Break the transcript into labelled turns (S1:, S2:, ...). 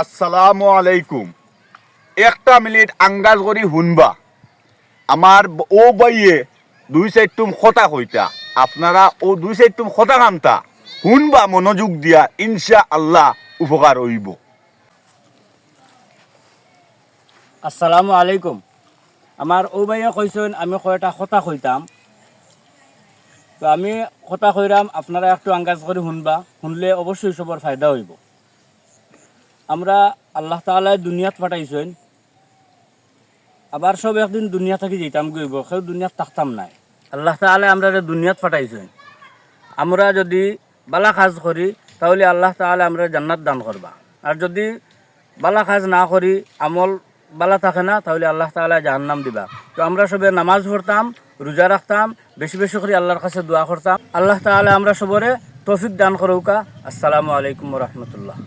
S1: আসসালামু আলাইকুম। একটা মিনিট আঙ্গাজ করি শুনবা। আমার ও বাইয়ে দুই সাইড তুম কথা কইতা। আপনারা ও দুই সাইড তুম কামতা। শুনবা মনোযোগ দিয়া ইনশা আল্লাহ উপকার হইব।
S2: আসসালামু আলাইকুম। আমার ও বাইয়ে কইছেন আমি কয়টা কথা কইতাম। তো আমি কথা কইরাম আপনারা একটু আঙ্গাজ করে শুনবা। শুনলে অবশ্যই সবার ফায়দা হইব। আমরা আল্লাহ তাআলাই দুনিয়াত পাঠাইছেন। আবার সব একদিন দুনিয়া থাকি যেতাম গইব সেই দুনিয়াত থাকতাম নাই। আল্লাহ তাআলাই আমরা দুনিয়াত পাঠাইছেন। আমরা যদি বালা কাজ করি, তাহলে আল্লাহ তাআলা আমরা জান্নাত দান করবা। আর যদি বালা কাজ না করি, আমল বালা থাকে না, তাহলে আল্লাহ তাআলা জাহান্নাম দিবা। তো আমরা সবে নামাজ পড়তাম, রোজা রাখতাম, বেশি বেশি করে আল্লাহর কাছে দোয়া করতাম। আল্লাহ তাআলা আমরা সবরে তৌফিক দান করুকা। আসসালামু আলাইকুম রহমতুল্লাহ।